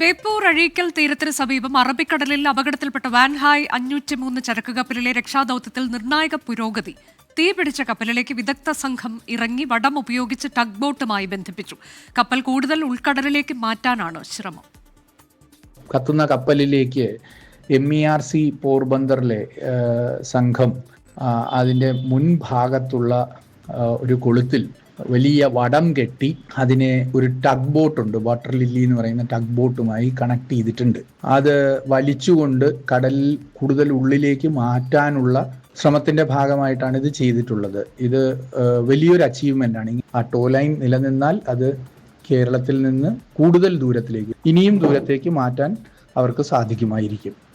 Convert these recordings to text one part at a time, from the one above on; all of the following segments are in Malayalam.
ബേപ്പൂർ അഴീക്കൽ തീരത്തിന് സമീപം അറബിക്കടലിൽ അപകടത്തിൽപ്പെട്ട വാൻഹായ് അഞ്ഞൂറ്റി മൂന്ന് ചരക്ക് കപ്പലിലെ രക്ഷാദൌത്യത്തിൽ നിർണായക പുരോഗതി. തീപിടിച്ച കപ്പലിലേക്ക് വിദഗ്ധ സംഘം ഇറങ്ങി വടം ഉപയോഗിച്ച് ടഗ് ബോട്ടുമായി ബന്ധിപ്പിച്ചു. കപ്പൽ കൂടുതൽ ഉൾക്കടലിലേക്ക് മാറ്റാനാണ് ശ്രമം. കത്തുന്ന കപ്പലിലേക്ക് എം ഇ ആർ സി പോർബന്ദറിലെ സംഘം അതിന്റെ മുൻഭാഗത്തുള്ള ഒരു കൊളുത്തിൽ വലിയ വടം കെട്ടി അതിനെ ഒരു ടഗ് ബോട്ട് ഉണ്ട്. വാട്ടർ ലില്ലി എന്ന് പറയുന്ന ടഗ് ബോട്ടുമായി കണക്ട് ചെയ്തിട്ടുണ്ട്. അത് വലിച്ചുകൊണ്ട് കടൽ കൂടുതൽ ഉള്ളിലേക്ക് മാറ്റാനുള്ള ശ്രമത്തിന്റെ ഭാഗമായിട്ടാണ് ഇത് ചെയ്തിട്ടുള്ളത്. ഇത് വലിയൊരു അച്ചീവ്മെന്റ് ആണ്. ആ ടോ ലൈൻ നിലനിന്നാൽ അത് കേരളത്തിൽ നിന്ന് കൂടുതൽ ദൂരത്തിലേക്ക് ഇനിയും ദൂരത്തേക്ക് മാറ്റാൻ അവർക്ക് സാധിക്കുമായിരിക്കും.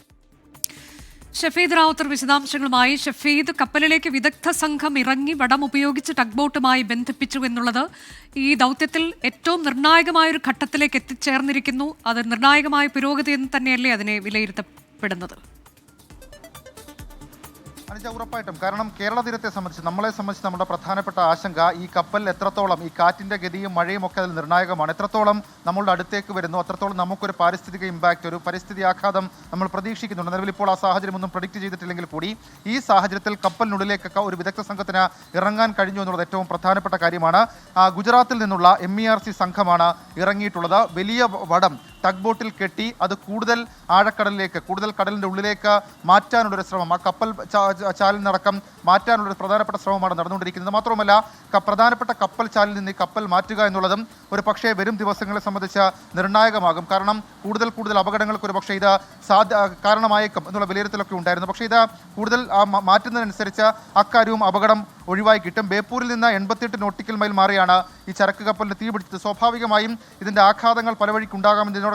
ഷഫീദ് റാവുത്തർ വിശദാംശങ്ങളുമായി. ഷഫീദ് കപ്പലിലേക്ക് വിദഗ്ധ സംഘം ഇറങ്ങി വടം ഉപയോഗിച്ച് ടഗ്ബോട്ടുമായി ബന്ധിപ്പിച്ചു എന്നുള്ളത് ഈ ദൗത്യത്തിൽ ഏറ്റവും നിർണായകമായ ഒരു ഘട്ടത്തിലേക്ക് എത്തിച്ചേർന്നിരിക്കുന്നു. അത് നിർണായകമായ പുരോഗതി എന്ന് തന്നെയല്ലേ അതിനെ വിലയിരുത്തപ്പെടുന്നത്? അനുജ ഉറപ്പായിട്ടും. കാരണം കേരള തീരത്തെ സംബന്ധിച്ച് നമ്മളെ സംബന്ധിച്ച് നമ്മുടെ പ്രധാനപ്പെട്ട ആശങ്ക ഈ കപ്പൽ എത്രത്തോളം ഈ കാറ്റിന്റെ ഗതിയും മഴയും ഒക്കെ അതിൽ നിർണായകമാണ്. എത്രത്തോളം നമ്മളുടെ അടുത്തേക്ക് വരുന്നു അത്രത്തോളം നമുക്കൊരു പാരിസ്ഥിതിക ഇമ്പാക്റ്റ് ഒരു പരിസ്ഥിതി ആഘാതം നമ്മൾ പ്രതീക്ഷിക്കുന്നുണ്ട്. നിലവിൽ ഇപ്പോൾ ആ സാഹചര്യം ഒന്നും പ്രൊഡിക്റ്റ് ചെയ്തിട്ടില്ലെങ്കിൽ കൂടി ഈ സാഹചര്യത്തിൽ കപ്പലിനുള്ളിലേക്കൊക്കെ ഒരു വിദഗ്ധ സംഘത്തിന് ഇറങ്ങാൻ കഴിഞ്ഞു എന്നുള്ളത് ഏറ്റവും പ്രധാനപ്പെട്ട കാര്യമാണ്. ഗുജറാത്തിൽ നിന്നുള്ള എം സി സംഘമാണ് ഇറങ്ങിയിട്ടുള്ളത്. വലിയ വടം ടഗ് ബോട്ടിൽ കെട്ടി അത് കൂടുതൽ ആഴക്കടലിലേക്ക് കൂടുതൽ കടലിന്റെ ഉള്ളിലേക്ക് മാറ്റാനുള്ളൊരു ശ്രമം ആ കപ്പൽ ചാലിനടക്കം മാറ്റാനുള്ളൊരു പ്രധാനപ്പെട്ട ശ്രമമാണ് നടന്നുകൊണ്ടിരിക്കുന്നത്. മാത്രമല്ല പ്രധാനപ്പെട്ട കപ്പൽ ചാലിൽ നിന്ന് ഈ കപ്പൽ മാറ്റുക എന്നുള്ളതും ഒരു പക്ഷേ വരും ദിവസങ്ങളെ സംബന്ധിച്ച് നിർണായകമാകും. കാരണം കൂടുതൽ കൂടുതൽ അപകടങ്ങൾക്ക് ഒരു പക്ഷേ ഇത് സാധ്യ കാരണമായേക്കും എന്നുള്ള വിലയിരുത്തലൊക്കെ ഉണ്ടായിരുന്നു. പക്ഷേ ഇത് കൂടുതൽ മാറ്റുന്നതിനനുസരിച്ച് അക്കാര്യവും അപകടം ഒഴിവായി കിട്ടും. ബേപ്പൂരിൽ നിന്ന് എൺപത്തിയെട്ട് നോട്ടിക്കൽ മൈൽ മാറിയാണ് ഈ ചരക്ക് കപ്പലിന് തീപിടിച്ചത് സ്വാഭാവികമായും ഇതിന്റെ ആഘാതങ്ങൾ പല വഴിക്ക്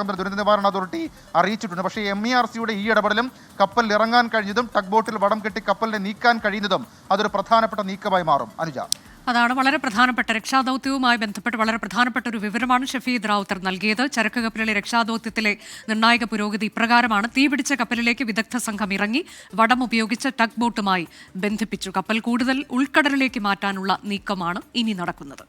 തന്നെ ദുരന്ത നിവാരണ അതോറിറ്റി അറിയിച്ചിട്ടുണ്ട്. പക്ഷേ എം ഇ ആർ സിയുടെ ഈ ഇടപെടലും കപ്പലിൽ ഇറങ്ങാൻ കഴിഞ്ഞതും ടഗ് ബോട്ടിൽ വടം കെട്ടി കപ്പലിനെ നീക്കാൻ കഴിയുന്നതും അതൊരു പ്രധാനപ്പെട്ട നീക്കമായി മാറും. അനുജ. അതാണ് വളരെ പ്രധാനപ്പെട്ട രക്ഷാദൌത്യവുമായി ബന്ധപ്പെട്ട് വളരെ പ്രധാനപ്പെട്ട ഒരു വിവരമാണ് ഷഫീദ് റാവുത്തർ നൽകിയത്. ചരക്ക് കപ്പലിലെ രക്ഷാദൌത്യത്തിലെ നിർണായക പുരോഗതി ഇപ്രകാരമാണ്. തീപിടിച്ച കപ്പലിലേക്ക് വിദഗ്ധ സംഘം ഇറങ്ങി വടം ഉപയോഗിച്ച ടഗ് ബോട്ടുമായി ബന്ധിപ്പിച്ചു. കപ്പൽ കൂടുതൽ ഉൾക്കടലിലേക്ക് മാറ്റാനുള്ള നീക്കമാണ് ഇനി നടക്കുന്നത്.